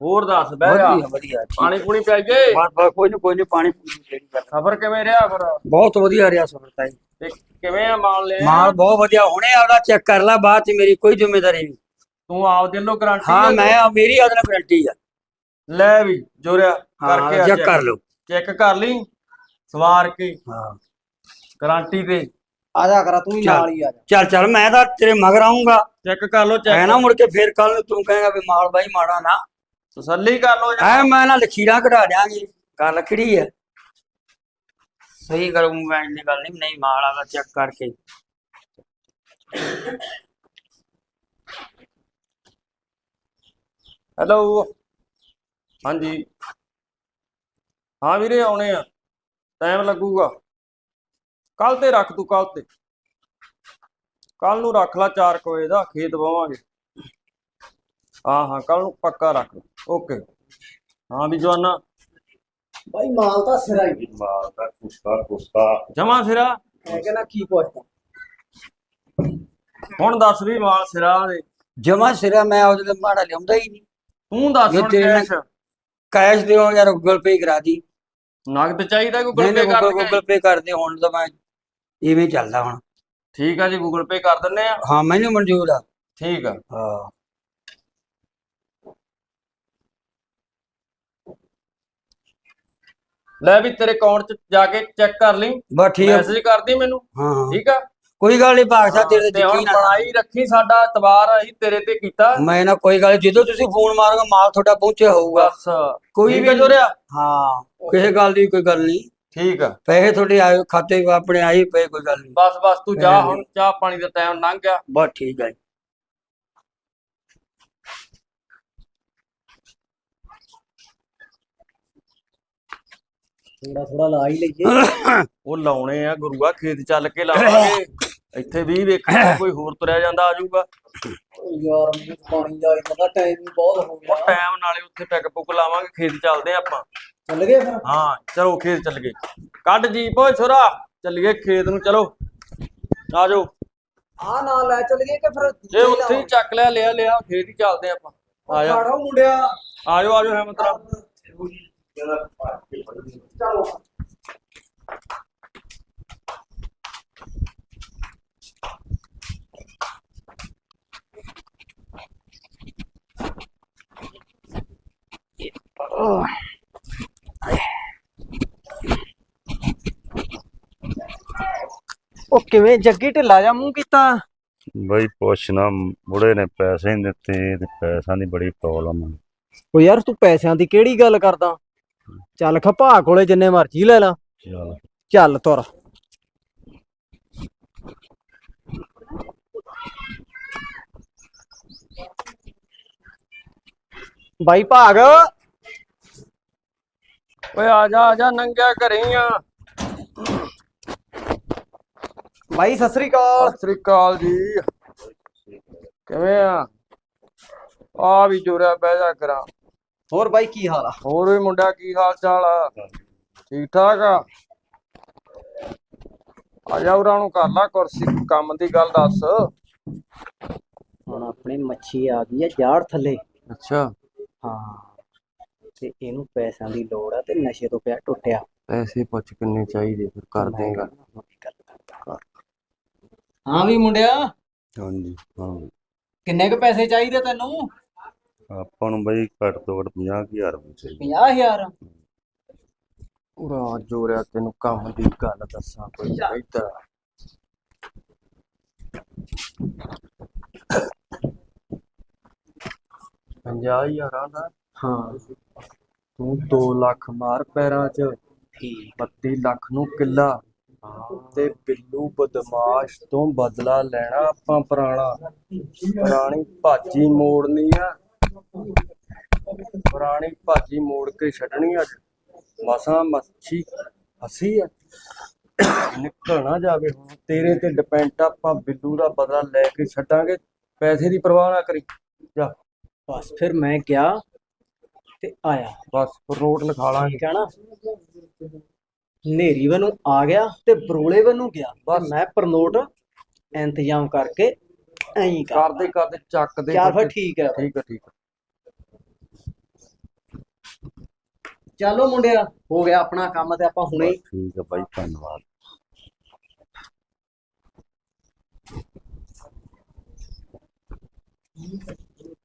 Speaker 2: ਹੋਰ ਦੱਸ ਬਹਿ ਜਾ।
Speaker 6: ਵਧੀਆ ਵਧੀਆ ਠੀਕ
Speaker 2: ਪਾਣੀ ਪੂਣੀ
Speaker 6: ਬਸ ਬਸ ਕੋਈ ਨਹੀਂ ਕੋਈ ਨਹੀਂ ਪਾਣੀ ਪੂਣੀ ਜਿਹੜੀ ਗੱਲ
Speaker 2: ਸਫਰ ਕਿਵੇਂ ਰਿਹਾ ਫਿਰ?
Speaker 6: ਬਹੁਤ ਵਧੀਆ ਰਿਹਾ ਸਫਰ ਤਾਂ ਜੀ।
Speaker 2: ਤੇ ਕਿਵੇਂ ਆ ਮਾਲ ਲਿਆ
Speaker 6: ਮਾਲ ਬਹੁਤ ਵਧੀਆ ਹੁਣੇ ਆਪਦਾ ਚੈੱਕ ਕਰ ਲੈ ਬਾਅਦ ਚ ਮੇਰੀ ਕੋਈ ਜ਼ਿੰਮੇਵਾਰੀ ਨਹੀਂ।
Speaker 2: ਤੂੰ ਆਪ ਦਿਲੋਂ ਗਰੰਟੀ
Speaker 6: ਹਾਂ ਮੈਂ ਮੇਰੀ ਆਦਨ ਗਰੰਟੀ ਆ।
Speaker 2: ਲੈ ਵੀ ਜੋਰਿਆ ਕਰਕੇ
Speaker 6: ਹਾਂ ਚੈੱਕ ਕਰ ਲਓ।
Speaker 2: ਚੈੱਕ ਕਰ ਲਈ ਸਵਾਰ ਕੇ।
Speaker 6: ਹਾਂ।
Speaker 2: ਗਾਰੰਟੀ ਤੇ।
Speaker 1: ਆ ਜਾ ਕਰਾ ਤੂੰ ਹੀ
Speaker 6: ਚੱਲ।
Speaker 1: ਨਾਲ ਹੀ ਆ ਜਾ।
Speaker 6: ਚੱਲ ਚੱਲ ਮੈਂ ਤਾਂ ਤੇਰੇ ਮਗਰ ਆਉਂਗਾ
Speaker 2: ਚੈੱਕ ਕਰ ਲਓ
Speaker 6: ਐ
Speaker 2: ਚੈੱਕ
Speaker 6: ਨਾ ਮੁੜ ਕੇ ਫੇਰ ਕੱਲ ਨੂੰ ਤੂੰ ਕਹੇਗਾ ਵੀ ਮਾਲ ਬਾਈ ਮਾੜਾ ਨਾ।
Speaker 2: ਤਸੱਲੀ ਕਰ ਲਓ ਜੀ।
Speaker 6: ਐ ਮੈਂ ਨਾ ਲਖੀਰਾਂ ਕਢਾ ਦਿਆਂਗੇ। ਗੱਲ ਖੜੀ ਹੈ ਸਹੀ ਕਰੂੰਗਾ ਇੰਨੀ ਗੱਲ ਨਹੀਂ ਨਹੀਂ ਮਾਲ ਆਦਾ ਚੈੱਕ ਕਰਕੇ।
Speaker 2: ਹੈਲੋ ਹਾਂਜੀ। ਹਾਂ ਵੀਰੇ, ਆਉਣੇ ਆ। ਟਾਈਮ ਲੱਗੂਗਾ। ਕੱਲ ਤੇ ਰੱਖ ਤੂੰ ਕੱਲ ਤੇ। ਕੱਲ ਨੂੰ ਰੱਖ ਲੈ 4 ਵਜੇ ਦਾ, ਖੇਤ ਵਾਵਾਂਗੇ। ਹਾਂ ਹਾਂ ਕੱਲ ਨੂੰ ਪੱਕਾ ਰੱਖ। ਓਕੇ ਹਾਂ ਵੀ ਜਵਾਨਾ।
Speaker 1: ਬਾਈ ਮਾਲ ਤਾਂ ਸਿਰਾ ਹੀ।
Speaker 4: ਮਾਲ ਦਾ ਕੁਸਤਾ ਕੁਸਤਾ।
Speaker 2: ਜਮਾ ਸਿਰਾ।
Speaker 1: ਮੈਂ ਕਹਿੰਦਾ ਕੀ ਪੁੱਛਦਾ?
Speaker 2: ਹੁਣ ਦੱਸ ਵੀ ਮਾਲ ਸਿਰਾ ਦੇ।
Speaker 6: ਜਮਾ ਸਿਰਾ ਮੈਂ ਉਹਦੇ ਲਈ ਮਾੜਾ ਲਿਆਉਂਦਾ ਹੀ ਨਹੀਂ।
Speaker 2: ਤੂੰ ਦੱਸ ਹੁਣ ਕੈਸ਼
Speaker 6: ਕੈਸ਼ ਦਿਓ ਜਾਂ ਗੂਗਲ ਪੇ ਕਰਾ ਦੀ।
Speaker 2: ਨਗਦ ਚਾਹੀਦਾ ਗੂਗਲ ਪੇ ਕਰ
Speaker 6: ਗੂਗਲ ਪੇ ਕਰ ਦੇ ਹੁਣ ਤਾਂ ਮੈਂ ਇਵੇਂ ਚੱਲਦਾ ਹੁਣ।
Speaker 2: ਠੀਕ ਆ ਜੀ ਗੂਗਲ ਪੇ ਕਰ ਦਿੰਨੇ ਆ।
Speaker 6: ਹਾਂ ਮੈਨੂੰ ਮਨਜ਼ੂਰ ਆ।
Speaker 2: ਠੀਕ ਆ।
Speaker 6: ਹਾਂ।
Speaker 2: ਲੈ ਵੀ ਤੇਰੇ ਅਕਾਊਂਟ 'ਚ ਜਾ ਕੇ ਚੈੱਕ ਕਰ ਲਈ।
Speaker 6: ਬਸ ਠੀਕ ਆ।
Speaker 2: ਮੈਸੇਜ ਕਰਦੀ ਮੈਨੂੰ।
Speaker 6: ਹਾਂ। ਹਾਂ
Speaker 2: ਠੀਕ ਆ?
Speaker 6: ਕੋਈ ਗੱਲ ਨਹੀਂ ਭਾਗਸ਼ਾ ਤੇਰੇ ਤੇ
Speaker 2: ਤੇ ਹੁਣ
Speaker 6: ਯਕੀਨ ਆ।
Speaker 2: ਬਣਾਈ ਰੱਖੀ ਸਾਡਾ ਇਤਬਾਰ ਅਸੀਂ ਤੇਰੇ ਤੇ ਕੀਤਾ।
Speaker 6: ਮੈਂ ਨਾ ਕੋਈ ਗੱਲ ਨੀ, ਜਦੋਂ ਤੁਸੀਂ ਫੋਨ ਮਾਰੋਗੇ ਮਾਲ ਤੁਹਾਡਾ ਪਹੁੰਚਿਆ ਹੋਊਗਾ।
Speaker 2: ਬਸ
Speaker 6: ਕੋਈ ਵੀ
Speaker 2: ਜੋਰਿਆ?
Speaker 6: ਹਾਂ ਕਿਸੇ ਗੱਲ ਦੀ ਕੋਈ ਗੱਲ ਨਹੀਂ
Speaker 2: ਠੀਕ ਆ।
Speaker 6: ਪੈਸੇ ਤੁਹਾਡੇ ਆਏ ਖਾਤੇ ਆਪਣੇ ਆਏ ਪਏ ਕੋਈ ਗੱਲ ਨਹੀਂ
Speaker 2: ਬਸ ਬਸ ਤੂੰ ਜਾ। ਹੁਣ ਚਾਹ ਪਾਣੀ ਦਾ ਟਾਈਮ ਲੰਘ ਗਿਆ।
Speaker 6: ਬਸ ਠੀਕ ਹੈ
Speaker 1: ਥੋੜਾ ਥੋੜਾ ਲਾ ਹੀ ਲਈਏ।
Speaker 2: ਉਹ ਲਾਉਣੇ ਆ ਗੁਰੂਆ ਖੇਤ ਚੱਲ ਕੇ ਲਾਵਾਂਗੇ। ਇੱਥੇ ਵੀ ਵੇਖਣਾ ਕੋਈ ਹੋਰ ਤੁਰਿਆ ਜਾਂਦਾ ਆ ਜਾਊਗਾ।
Speaker 1: ਯਾਰ ਮੈਨੂੰ ਪਾਣੀ ਦਾ ਇਹਦਾ ਟਾਈਮ ਵੀ ਬਹੁਤ ਹੋ ਗਿਆ।
Speaker 2: ਟਾਈਮ ਨਾਲੇ ਉੱਥੇ ਪੈਗ ਪੁੱਗ ਲਾਵਾਂਗੇ ਖੇਤ ਚੱਲਦੇ ਆ ਆਪਾਂ।
Speaker 1: ਚੱਲ ਗਏ ਫਿਰ?
Speaker 2: ਹਾਂ ਚਲੋ ਖੇਤ ਚੱਲ ਗਏ। ਕੱਢ ਜੀਪ ਓਏ ਛੋਰਾ ਚੱਲੀਏ ਖੇਤ ਨੂੰ ਚਲੋ। ਆ ਜਾਓ।
Speaker 1: ਆ ਨਾਲ ਲੈ ਚੱਲ ਗਏ ਕਿ ਫਿਰ
Speaker 2: ਜੇ ਉੱਥੇ ਹੀ ਚੱਕ ਲਿਆ ਲਿਆ ਲਿਆ ਖੇਤ ਹੀ ਚੱਲਦੇ ਆਪਾਂ। ਆ ਜਾ।
Speaker 1: ਮੁੰਡਿਆ।
Speaker 2: ਆ ਜਾਓ ਆ ਜਾਓ ਹੈਮਤਰਾ
Speaker 1: ਚਲੋ ਉਹ ਕਿਵੇਂ ਜੱਗੀ ਢਿੱਲਾ ਜਾ ਮੂੰਹ ਕੀਤਾ?
Speaker 4: ਬਈ ਪੁੱਛਣਾ ਬੁੜੇ ਨੇ ਪੈਸੇ ਨਹੀਂ ਦਿੱਤੇ ਤੇ ਪੈਸਿਆਂ ਦੀ ਬੜੀ ਪ੍ਰੋਬਲਮ ਹੈ
Speaker 1: ਉਹ ਯਾਰ ਤੂੰ ਪੈਸਿਆਂ ਦੀ ਕਿਹੜੀ ਗੱਲ ਕਰਦਾ? ਚੱਲ ਖਪਾ ਕੋਲੇ ਜਿੰਨੇ ਮਰਜ਼ੀ ਲੈ ਲਾ।
Speaker 4: ਚੱਲ।
Speaker 1: ਚੱਲ ਤੁਰ। ਬਾਈ ਭਾਗ।
Speaker 2: ਓਏ ਆ ਜਾ ਆ ਜਾ ਨੰਗਿਆ ਘਰੇ ਹੀ ਆ।
Speaker 1: ਬਾਈ ਸਤਿ ਸ੍ਰੀ ਅਕਾਲ।
Speaker 2: ਸਤਿ ਸ੍ਰੀ ਅਕਾਲ ਜੀ। ਕਿਵੇਂ ਆ? ਆ ਵੀ ਜੋਰਿਆ ਬਹਿ ਜਾ ਕਰਾਂ।
Speaker 1: ਹੋਰ ਬਾਈ ਕੀ ਹਾਲ ਆ?
Speaker 2: ਹੋਰ ਵੀ ਮੁੰਡਾ ਕੀ ਹਾਲ ਚਾਲ ਆ? ਠੀਕ ਠਾਕ ਆ? ਆ ਜਾ ਉਰਾਂ ਨੂੰ ਕਰ ਲਾ ਕੁਰਸੀ ਕੰਮ ਦੀ ਗੱਲ ਦੱਸ।
Speaker 1: ਹੁਣ ਆਪਣੀ ਮੱਛੀ ਆ ਗਈ ਆ ਜਾੜ ਥੱਲੇ।
Speaker 2: ਅੱਛਾ।
Speaker 1: ਹਾਂ ਤੇ ਇਹਨੂੰ ਪੈਸਿਆਂ ਦੀ ਲੋੜ ਆ ਤੇ ਨਸ਼ੇ ਤੋਂ ਪਿਆ ਟੁੱਟਿਆ।
Speaker 2: ਪੈਸੇ ਪੁੱਛ ਕਿੰਨੇ ਚਾਹੀਦੇ ਫਿਰ ਕਰ ਦੇਗਾ।
Speaker 1: ਹਾਂ ਵੀ ਮੁੰਡਿਆ।
Speaker 4: ਹਾਂਜੀ ਹਾਂ।
Speaker 1: ਕਿੰਨੇ ਕੁ ਪੈਸੇ ਚਾਹੀਦੇ ਤੈਨੂੰ?
Speaker 4: ਆਪਾਂ ਨੂੰ ਬਈ ਘੱਟ ਤੋਂ ਘੱਟ 50000 ਰੁਪਏ ਚਾਹੀਦੇ।
Speaker 1: 50000
Speaker 2: ਉਰਾ ਜੋਰਿਆ ਤੈਨੂੰ ਕੰਮ ਦੀ ਗੱਲ ਦੱਸਾਂ ਕੋਈ ਆ। ਪੰਜਾਹ ਹਜ਼ਾਰਾਂ ਦਾ?
Speaker 1: ਹਾਂ।
Speaker 2: ਤੂੰ 2 ਲੱਖ ਮਾਰ ਪੈਰਾਂ 'ਚ।
Speaker 1: ਠੀਕ।
Speaker 2: 32 ਲੱਖ ਨੂੰ ਕਿੱਲਾ। ਤੇ ਬਿੱਲੂ ਬਦਮਾਸ਼ ਤੋਂ ਬਦਲਾ ਲੈਣਾ ਆਪਾਂ ਪੁਰਾਣਾ। ਪੁਰਾਣੀ ਭਾਜੀ ਮੋੜਨੀ ਆ। ਪੁਰਾਣੀ ਭਾਜੀ ਮੋੜ ਕੇ ਛੱਡਣੀ ਅੱਜ। ਮਸਾਂ ਮੱਛੀ ਫਸੀ ਆ। ਨਿਕਲ ਨਾ ਜਾਵੇ ਹੁਣ। ਤੇਰੇ ਤੇ ਡਿਪੈਂਡ ਆਪਾਂ ਬਿੱਲੂ ਦਾ ਬਦਲਾ ਲੈ ਕੇ ਛੱਡਾਂਗੇ। ਪੈਸੇ ਦੀ ਪਰਵਾਹ ਨਾ ਕਰੀ। ਜਾ।
Speaker 1: ਬਸ ਫਿਰ ਮੈਂ ਗਿਆ ਤੇ ਆਇਆ।
Speaker 2: ਬਸ ਨੋਟ ਲਿਖਾ ਲਾਂਗੇ।
Speaker 1: ਨਾ? ਨੇਰੀ ਵੱਲੋਂ ਆ ਗਿਆ ਤੇ ਬਰੋਲੇ ਵੱਲੋਂ ਗਿਆ। ਬਸ। ਮੈਂ ਪਰਨੋਟ ਇੰਤਜ਼ਾਮ ਕਰਕੇ ਐਂ ਕਰ
Speaker 2: ਕਰਦੇ। ਕਰਦੇ ਚੱਕ ਦੇ
Speaker 1: ਚੱਲ ਫਿਰ ਠੀਕ ਹੈ
Speaker 2: ਠੀਕ ਹੈ ਠੀਕ ਹੈ
Speaker 1: ਚਲੋ ਮੁੰਡਿਆ ਹੋ ਗਿਆ ਆਪਣਾ ਕੰਮ ਤੇ ਆਪਾਂ ਹੁਣੇ
Speaker 4: ਠੀਕ ਹੈ ਬਾਈ ਧੰਨਵਾਦ।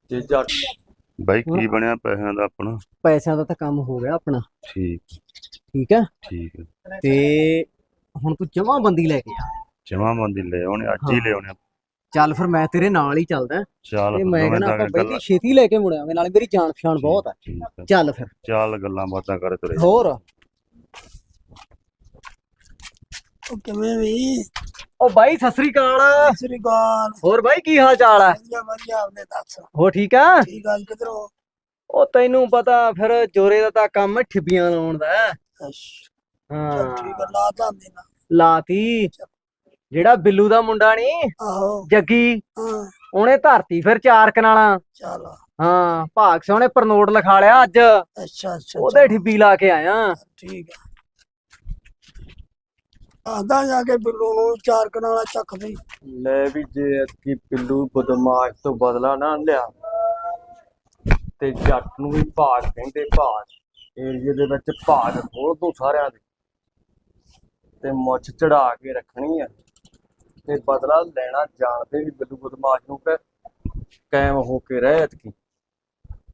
Speaker 2: ਤੇ ਜੱਟ
Speaker 4: ਬਾਈ ਕੀ ਬਣਿਆ ਪੈਸਿਆਂ ਦਾ ਆਪਣਾ?
Speaker 1: ਪੈਸਿਆਂ ਦਾ ਤਾਂ ਕੰਮ ਹੋ ਗਿਆ ਆਪਣਾ।
Speaker 4: ਠੀਕ।
Speaker 1: ਠੀਕ ਹੈ
Speaker 4: ਠੀਕ ਹੈ
Speaker 1: ਤੇ ਹੁਣ ਤੂੰ ਜਮਾਂ ਬੰਦੀ ਲੈ ਕੇ ਆ।
Speaker 4: ਜਮਾਬੰਦੀ ਲੈ ਆਉਣੇ ਅੱਜ ਹੀ
Speaker 1: ਹਾਂ।
Speaker 4: ਲੈ ਆਉਣੇ
Speaker 1: ਚੱਲ ਫਿਰ ਮੈਂ ਤੇਰੇ ਨਾਲ ਹੀ ਚੱਲਦਾ
Speaker 4: ਚੱਲ
Speaker 1: ਤੇ ਮੈਂ ਕਹਿੰਦਾ ਆਪਾਂ ਬੈਠੀ ਛੇਤੀ ਲੈ ਕੇ ਮੁੜਾਂਗੇ ਨਾਲੇ ਮੇਰੀ ਜਾਣ ਪਛਾਣ ਬਹੁਤ ਹੈ ਚੱਲ ਫਿਰ।
Speaker 4: ਚੱਲ ਗੱਲਾਂ ਬਾਤਾਂ ਕਰ ਤੁਰੇ।
Speaker 1: ਹੋਰ?
Speaker 7: ਉਹ ਕਿਵੇਂ ਵੀ?
Speaker 1: ਉਹ ਬਾਈ ਸਤਿ ਸ੍ਰੀ ਅਕਾਲ।
Speaker 7: ਸ੍ਰੀ ਅਕਾਲ।
Speaker 1: ਹੋਰ ਬਾਈ ਕੀ ਹਾਲ ਚਾਲ ਹੈ
Speaker 7: ਵਧੀਆ ਵਧੀਆ ਆਪਦੇ ਦੱਸ।
Speaker 1: ਹੋ ਠੀਕ ਆ?
Speaker 7: ਠੀਕ ਗੱਲ ਕਿਧਰੋਂ
Speaker 1: ਉਹ ਤੈਨੂੰ ਪਤਾ ਫਿਰ ਜੋਰੇ ਦਾ ਤਾਂ ਕੰਮ ਠਿੱਬੀਆਂ ਲਾਉਣ ਦਾ। ਹੈ।
Speaker 7: ਅੱਛਾ ਚੱਲ
Speaker 1: ਹਾਂ
Speaker 7: ਠੀਕ ਆ ਲਾ ਤਾਂ ਦੇਣਾ
Speaker 1: ਲਾਤੀ। ਜਿਹੜਾ ਬਿੱਲੂ ਦਾ ਮੁੰਡਾ ਨਹੀਂ
Speaker 7: ਆਹੋ।
Speaker 1: ਜੱਗੀ?
Speaker 7: ਹਾਂ।
Speaker 1: ਉਹਨੇ ਧਰਤੀ ਫਿਰ ਚਾਰ ਕਨਾਲਾਂ।
Speaker 7: ਚੱਲ।
Speaker 1: ਹਾਂ ਭਾਗ ਨੇ ਪਰਨੋਟ ਲਿਖਾ ਲਿਆ ਅੱਜ।
Speaker 7: ਅੱਛਾ ਅੱਛਾ
Speaker 1: ਉਹਦੇ ਠਿੱਬੀ ਲਾ ਕੇ ਆਇਆ।
Speaker 7: ਠੀਕ ਆ। ਆਦਾ ਜਾ ਕੇ ਬਿੱਲੂ ਨੂੰ ਚਾਰ ਕਨਾਲਾ ਚੱਕ ਦੇ।
Speaker 2: ਲੈ ਵੀ ਜੇ ਕੀ ਪਿੱਲੂ ਬਦਮਾਸ਼ ਤੋਂ ਬਦਲਾ ਨਾ ਲਿਆ ਤੇ ਜੱਟ ਨੂੰ ਵੀ ਭਾਗ ਕਹਿੰਦੇ ਭਾਗ। ਏਰੀਏ ਦੇ ਵਿੱਚ ਭਾਗ ਖੋਲ ਦੋ ਸਾਰਿਆਂ ਦੇ। ਤੇ ਮੁੱਛ ਚੜਾ ਕੇ ਰੱਖਣੀ ਆ। ਤੇ ਬਦਲਾ ਲੈਣਾ ਜਾਣਦੇ ਵੀ ਬਿੱਲੂ ਬਦਮਾਸ਼ ਨੂੰ ਕਿ ਕਾਇਮ ਹੋ ਕੇ ਰਹਿ ਇਤਕੀ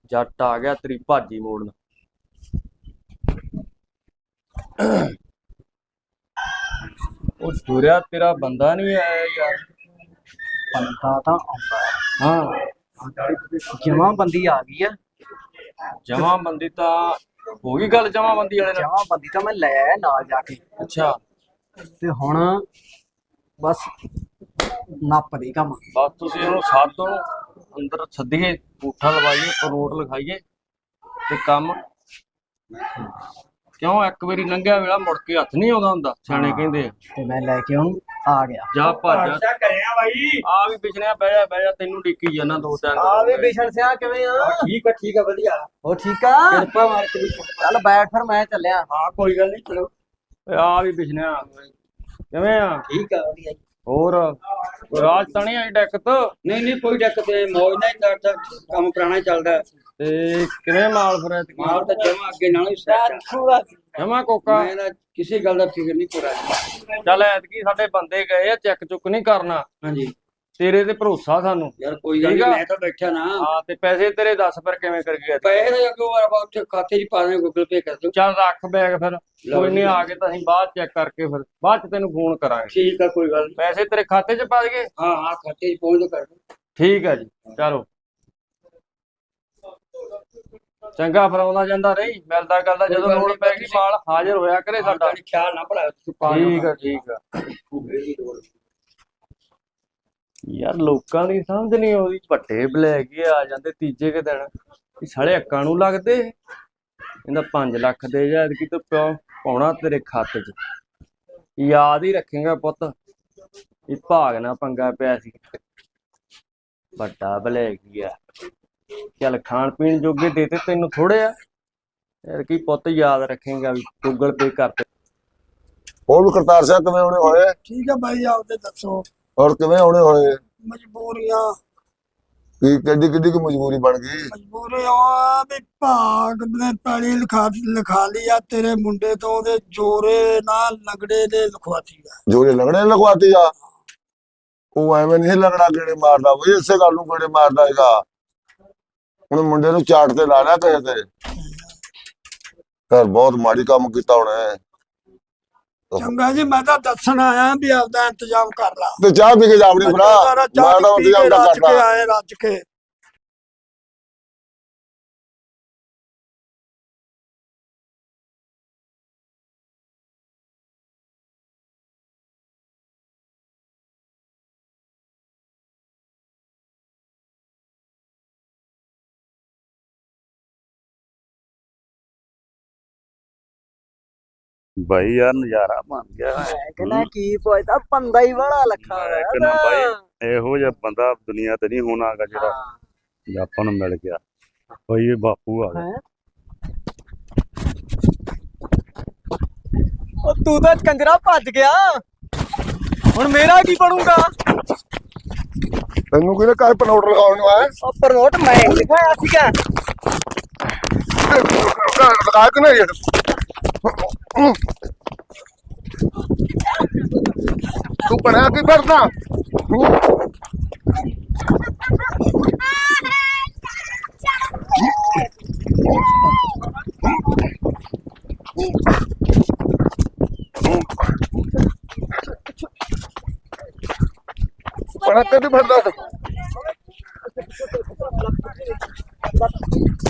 Speaker 2: ਜੱਟ ਆ ਗਿਆ ਤੇਰੀ ਭਾਜੀ ਮੋੜਨ। ਉਹ ਦੁਰਿਆ ਤੇਰਾ ਬੰਦਾ ਨਹੀਂ ਆਇਆ ਯਾਰ।
Speaker 1: ਬੰਦਾ ਤਾਂ ਆਉਂਦਾ
Speaker 2: ਹਾਂ।
Speaker 1: ਜਮਾਂ ਬੰਦੀ ਆ ਗਈ ਆ
Speaker 2: ਜਮਾ ਬੰਦੀ ਤਾਂ ਹੋ ਗਈ ਗੱਲ ਜਮਾ ਬੰਦੀ ਵਾਲੇ ਨਾਲ?
Speaker 1: ਜਮਾਂ ਬੰਦੀ ਤਾਂ ਮੈਂ ਲੈ ਆਇਆ ਨਾਲ ਜਾ ਕੇ।
Speaker 2: ਅੱਛਾ।
Speaker 1: ਤੇ ਹੁਣ ਬਸ ਨੱਪ ਦੇ ਕੰਮ
Speaker 2: ਬਸ ਤੁਸੀਂ ਉਹਨੂੰ ਸਾਧੋ ਅੰਦਰ ਸੱਦੀਏ ਬੂਠਾ ਲਵਾਈਏ ਪਰੋਟ ਲਿਖਾਈਏ ਤੇ ਕੰਮ। ਕਿਉਂ ਇੱਕ ਵਾਰੀ ਲੰਘਿਆ ਵੇਲਾ ਮੁੜ ਕੇ ਹੱਥ ਨਹੀਂ ਆਉਂਦਾ ਹੁੰਦਾ ਸਿਆਣੇ ਕਹਿੰਦੇ ਆ।
Speaker 1: ਤੇ ਮੈਂ ਲੈ ਕੇ ਉਹਨੂੰ ਆ ਗਿਆ।
Speaker 2: ਜਾ ਭੱਜ ਜਾ। ਕਰਿਆ ਬਾਈ। ਆ ਵੀ ਪਿਛਣਿਆ ਬਹਿ ਜਾ ਬਹਿ ਜਾ ਤੈਨੂੰ ਡਿੱਕੀ ਜਾਣਾ ਦੋ ਤਿੰਨ
Speaker 1: ਆ ਵੀ ਬਿਸ਼ਨ ਸਿਆ ਕਿਵੇਂ ਆ?
Speaker 2: ਠੀਕ ਆ ਠੀਕ ਆ ਵਧੀਆ।
Speaker 1: ਉਹ ਠੀਕ ਆ? ਕਿਰਪਾ ਮਾਰ ਕੇ ਚੱਲ ਬੈਠ ਫਿਰ ਮੈਂ ਚੱਲਿਆ।
Speaker 2: ਹਾਂ ਕੋਈ ਗੱਲ ਨਹੀਂ ਚਲੋ। ਆ ਵੀ ਪਿਛਣਿਆ ਕਿਵੇਂ ਆ?
Speaker 6: ਠੀਕ ਆ ਵਧੀਆ ਜੀ।
Speaker 2: ਹੋਰ? ਕੋਈ ਰਾਜ ਤਾਂ ਨਹੀਂ ਆਈ ਦਿੱਕਤ
Speaker 6: ਨਹੀਂ ਨਹੀਂ ਕੋਈ ਦਿੱਕਤ ਨਹੀਂ ਮੌਜ ਨਾਲ ਹੀ ਕਰਦਾ ਕੰਮ ਪੁਰਾਣਾ ਹੀ ਚੱਲਦਾ।
Speaker 2: ਤੇ ਕਿਵੇਂ ਮਾਲ ਫਿਰ?
Speaker 6: ਮਾਲ ਤਾਂ ਜਮਾ ਅੱਗੇ ਨਾਲੋਂ ਹੀ ਸੈੱਟ
Speaker 2: ਜਮਾ ਕੋਕਾ?
Speaker 6: ਮੈਂ ਤਾਂ ਕਿਸੇ ਗੱਲ ਦਾ ਫਿਕਰ ਨਹੀਂ ਕਰਾ
Speaker 2: ਚੱਲ ਐਤਕੀ ਸਾਡੇ ਬੰਦੇ ਗਏ ਆ ਚੈੱਕ ਚੁੱਕ ਨਹੀਂ ਕਰਨਾ।
Speaker 6: ਹਾਂਜੀ।
Speaker 2: ਤੇਰੇ ਤੇ ਭਰੋਸਾ ਸਾਨੂੰ।
Speaker 6: ਯਾਰ ਕੋਈ ਗੱਲ
Speaker 2: ਠੀਕ
Speaker 6: ਨਹੀਂ
Speaker 2: ਆ।
Speaker 6: ਮੈਂ ਤਾਂ ਬੈਠਾ ਨਾ।
Speaker 2: ਹਾਂ ਤੇ ਪੈਸੇ ਤੇਰੇ ਦੱਸ ਫਿਰ ਕਿਵੇਂ ਕਰ ਗਿਆ
Speaker 6: ਪੈਸੇ ਅੱਗੇ ਵਾਰ ਆਪਾਂ ਉੱਥੇ ਖਾਤੇ 'ਚ ਪਾ ਦੇ ਗੂਗਲ ਪੇ ਕਰ ਦਿਓ।
Speaker 2: ਚੱਲ ਰੱਖ ਬੈਗ ਫਿਰ।
Speaker 6: ਲਓ
Speaker 2: ਕੋਈ ਨਹੀਂ
Speaker 6: ਜੀ।
Speaker 2: ਆ ਕੇ ਤਾਂ ਅਸੀਂ ਬਾਅਦ ਚੈੱਕ ਕਰਕੇ ਫਿਰ ਬਾਅਦ ਚ ਤੈਨੂੰ ਫੋਨ ਕਰਾਂਗੇ।
Speaker 6: ਠੀਕ ਆ ਕੋਈ ਗੱਲ ਨਹੀਂ
Speaker 2: ਪੈਸੇ ਤੇਰੇ ਖਾਤੇ 'ਚ ਪਾ ਦਈਏ?
Speaker 6: ਹਾਂ ਹਾਂ ਖਾਤੇ 'ਚ ਪਹੁੰਚ ਦੋ ਕਰ ਦਿਓ।
Speaker 2: ਠੀਕ ਹੈ ਜੀ ਚਲੋ। ਚੰਗਾ ਫਿਰ ਆਉਂਦਾ ਜਾਂਦਾ ਰਹੀ ਮਿਲਦਾ ਕਰਦਾ ਜਦੋਂ
Speaker 6: ਕੋਈ ਗੱਲ
Speaker 2: ਲੋੜ
Speaker 6: ਨਹੀਂ,
Speaker 2: ਪੈ ਗਈ ਮਾਲ ਹਾਜ਼ਰ ਹੋਇਆ ਕਰੇ ਸਾਡਾ।
Speaker 6: ਖਿਆਲ ਨਾ ਭਲਾ ਤੂੰ ਪਾ ਦਿਓ।
Speaker 2: ਠੀਕ ਆ ਠੀਕ ਆ। ਯਾਰ ਲੋਕਾਂ ਦੀ ਸਮਝ ਨਹੀਂ ਆਉਂਦੀ ਵੱਡੇ ਬਲੈਕ ਹੀ ਆ ਜਾਂਦੇ ਤੀਜੇ ਕੇ ਦਿਨ। ਇਹ ਸਾਲੇ ਅੱਕਾਂ ਨੂੰ ਲੱਗਦੇ ਇਹਦਾ 5 ਲੱਖ ਦੇ ਜਾ ਕਿ ਤੂੰ ਪਿਓ ਪਾਉਣਾ ਤੇਰੇ ਖਾਤੇ 'ਚ? ਯਾਦ ਹੀ ਰੱਖੇਗਾ ਪੁੱਤ। ਇਹ ਭਾਗ ਨਾ ਪੰਗਾ ਪਿਆ ਸੀ। ਵੱਡਾ ਬਲੈਕ ਹੀ ਆ। ਚੱਲ ਖਾਣ ਪੀਣ ਜੋਗੇ ਦੇ ਤੇ ਤੈਨੂੰ ਥੋੜੇ ਆ। ਯਾਰ ਕੀ ਪੁੱਤ ਯਾਦ ਰੱਖੇਗਾ ਵੀ ਗੂਗਲ ਪੇ ਕਰ ਤੇ।
Speaker 3: ਹੋਰ ਵੀ ਕਰਤਾਰ ਸਿੰਘ ਕਿਵੇਂ ਆਉਣੇ ਹੋਏ?
Speaker 7: ਠੀਕ ਆ ਬਾਈ ਆਪਦੇ ਦੱਸੋ।
Speaker 3: ਔਰ ਕਿਵੇਂ ਆਉਣੇ ਹੋਏ
Speaker 7: ਮਜਬੂਰੀਆਂ।
Speaker 3: ਕੀ ਕਿੱਡੀ ਕਿੱਡੀ ਕੀ ਮਜਬੂਰੀ ਬਣ ਗਈ?
Speaker 7: ਮਜਬੂਰੀ ਆ ਵੀ ਭਾਗ ਨੇ ਪੈਲੀ ਲਿਖਾ ਲਿਖਾ ਲਈ ਆ ਤੇਰੇ ਮੁੰਡੇ ਤੋਂ ਉਹਦੇ ਜੋਰੇ ਨਾਲ ਲੰਗੜੇ ਦੇ ਲਿਖਵਾਤੀ ਆ।
Speaker 3: ਜੋਰੇ ਲੰਗੜੇ ਨੇ ਲਗਵਾਤੀ ਆ? ਉਹ ਐਵੇਂ ਨਹੀਂ ਲੰਗੜਾ ਗੇੜੇ ਮਾਰਦਾ ਬਈ ਇਸੇ ਗੱਲ ਨੂੰ ਗੇੜੇ ਮਾਰਦਾ ਹੈਗਾ। ਹੁਣ ਮੁੰਡੇ ਨੂੰ ਚਾਟ ਤੇ ਲਾ ਲਿਆ ਕਿਸੇ ਤੇ। ਯਾਰ ਬਹੁਤ ਮਾੜੀ ਕੰਮ ਕੀਤਾ ਹੋਣਾ
Speaker 7: ਚੰਗਾ ਜੀ ਮੈਂ ਤਾਂ ਦੱਸਣ ਆਇਆ ਵੀ ਆਪਦਾ ਇੰਤਜ਼ਾਮ ਕਰ ਲਾ।
Speaker 3: ਤੇ ਚਾਹ ਪੀ ਕੇ ਜਾ ਆਪਣੀ ਭਰਾ।
Speaker 7: ਮੈਂ
Speaker 3: ਤਾਂ ਇੰਤਜ਼ਾਮ
Speaker 7: ਰੱਜ ਕੇ
Speaker 3: ਕਰਦਾ
Speaker 7: ਆਏ ਰੱਜ ਕੇ।
Speaker 4: ਬਾਈ ਯਾਰ ਨਜ਼ਾਰਾ ਬਣ ਗਿਆ
Speaker 1: ਕਹਿੰਦਾ ਕੀ ਪੁੱਛਦਾ ਬੰਦਾ ਹੀ ਬੜਾ ਲੱਖਾ
Speaker 4: ਕਹਿੰਦਾ। ਬਾਈ ਇਹੋ ਜਿਹਾ ਬੰਦਾ ਦੁਨੀਆ ਤੇ ਨਹੀਂ ਹੋਣਾਗਾ ਜਿਹੜਾ
Speaker 1: ਹਾਂ।
Speaker 4: ਆਪਾਂ ਨੂੰ ਮਿਲ ਗਿਆ ਬਈ ਇਹ ਬਾਪੂ ਆ ਗਿਆ?
Speaker 1: ਉਹ ਤੂੰ ਤਾਂ ਕੰਜਰਾ ਭੱਜ ਗਿਆ ਹੁਣ ਮੇਰਾ ਕੀ ਬਣੂਗਾ
Speaker 3: ਤੈਨੂੰ ਕਿਹਨੇ ਕਾਹ ਪਨੋਟ ਲਗਾਉਣ ਨੂੰ ਆਇਆ
Speaker 1: ਉਹ ਪ੍ਰਨੋਟ ਮੈਂ ਲਿਖਾਇਆ ਸੀਗਾ
Speaker 3: ਲਗਾ ਕੇ ਨਹੀਂ ਤੂੰ ਬਣਿਆ ਕੀ ਫਿਰਦਾ ਬਣਾ ਕਦੀ ਫਿਰਦਾ ਤੂੰ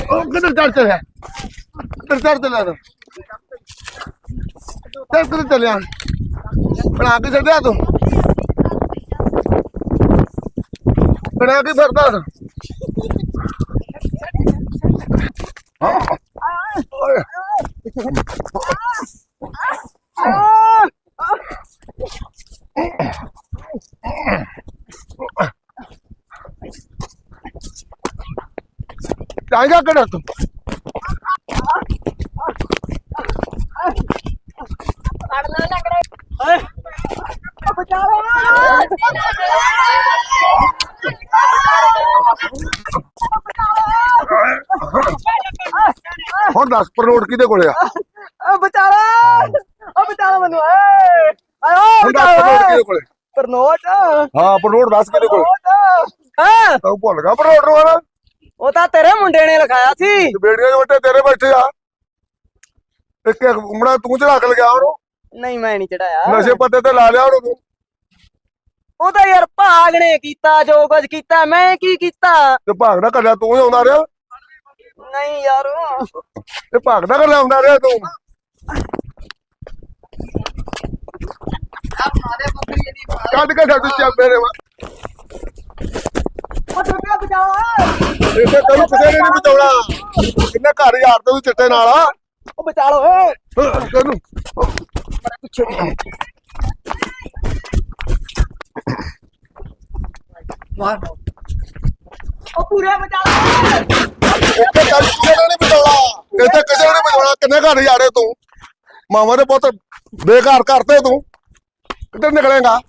Speaker 3: ਉਹ ਕਿੱਧਰ ਚੱਲ ਚੱਲਿਆ ਕਿੱਧਰ ਚੱਲ ਚੱਲਿਆ ਤੂੰ ਚੱਲ ਚੱਲਿਆ? ਬਣਾ ਕੇ ਛੱਡਿਆ ਤੂੰ? ਬਣਾ ਕੇ ਫਿਰਦਾ ਹਾਂ। ਓਏ ਕਿਹੜਾ ਤੂੰ? ਹੁਣ ਦੱਸ ਪਰੋੜ ਕਿਹਦੇ ਕੋਲੇ ਆ?
Speaker 1: ਆ ਬਚਾਲਾ ਆ ਬਚਾਲਾ ਮੈਨੂੰ ਏ! ਆਓ
Speaker 3: ਹੁਣ ਦੱਸ ਪਰੋੜ ਕਿਹਦੇ ਕੋਲੇ?
Speaker 1: ਪ੍ਰਨੋਟ
Speaker 3: ਹਾਂ ਪਰੋੜ ਦੱਸ ਕਿਹਦੇ ਕੋਲੇ?
Speaker 1: ਹਾਂ
Speaker 3: ਤੂੰ ਭੁੱਲ ਗਿਆ ਪਰੋੜ ਨੂੰ ਆਣਾ
Speaker 1: ਉਹ ਤਾਂ ਤੇਰੇ ਮੁੰਡੇ ਨੇ ਲਿਖਾਇਆ ਸੀ।
Speaker 3: ਤੇ ਬੇੜੀਆਂ ਦੇ ਵੱਟੇ ਤੇਰੇ ਬੈਠੇ ਆ। ਇੱਕ ਇੱਕ ਉਮੜਾ ਤੂੰ ਚੜਾ ਕੇ ਲਗਿਆ ਉਹਨੂੰ।
Speaker 1: ਨਹੀਂ ਮੈਂ ਨਹੀਂ ਚੜਾਇਆ
Speaker 3: ਨਸ਼ੇ ਪੱਤੇ ਤੇ ਲਾ ਲਿਆ ਉਹਨੂੰ ਤੂੰ।
Speaker 1: ਉਹ ਤਾਂ ਯਾਰ ਭਾਗ ਨੇ ਕੀਤਾ ਜੋ ਕੁਝ ਕੀਤਾ ਮੈਂ ਕੀ ਕੀਤਾ?
Speaker 3: ਤੇ ਭਾਗਦਾ ਕੱਲਿਆ ਤੂੰ ਹੀ ਆਉਂਦਾ ਰਿਹਾ।
Speaker 1: ਨਹੀਂ ਯਾਰ।
Speaker 3: ਤੇ ਭਾਗਦਾ ਕੱਲਿਆ ਆਉਂਦਾ ਰਿਹਾ ਤੂੰ। ਕੱਢ ਕੇ ਛੱਡ ਚੱਲ ਮੇਰੇ ਵਾ ਇੱਥੇ ਤੈਨੂੰ ਕਿਸੇ ਨੇ ਨਹੀਂ ਬਚਾਉਣਾ। ਕਿੰਨੇ ਘਰ ਯਾਰ ਤੇ ਚਿੱਟੇ ਨਾਲ ਆ।
Speaker 1: ਉਹ ਬਚਾਲੋ ਏ
Speaker 3: ਤੈਨੂੰ।
Speaker 1: ਉਹ ਪੂਰੇ ਬਚਾਲਾ
Speaker 3: ਇੱਥੇ ਤੈਨੂੰ ਕਿਸੇ ਨੇ ਨਹੀਂ ਬਚਾਉਣਾ? ਇੱਥੇ ਕਿਸੇ ਨੇ ਨਹੀਂ ਬਚਾਉਣਾ? ਕਿੰਨੇ ਘਰ ਯਾਰੇ ਤੂੰ? ਮਾਵਾਂ ਦੇ ਪੁੱਤ ਬੇਘਰ ਕਰਤੇ ਤੂੰ। ਕਿੱਧਰ ਨਿਕਲੇਗਾ?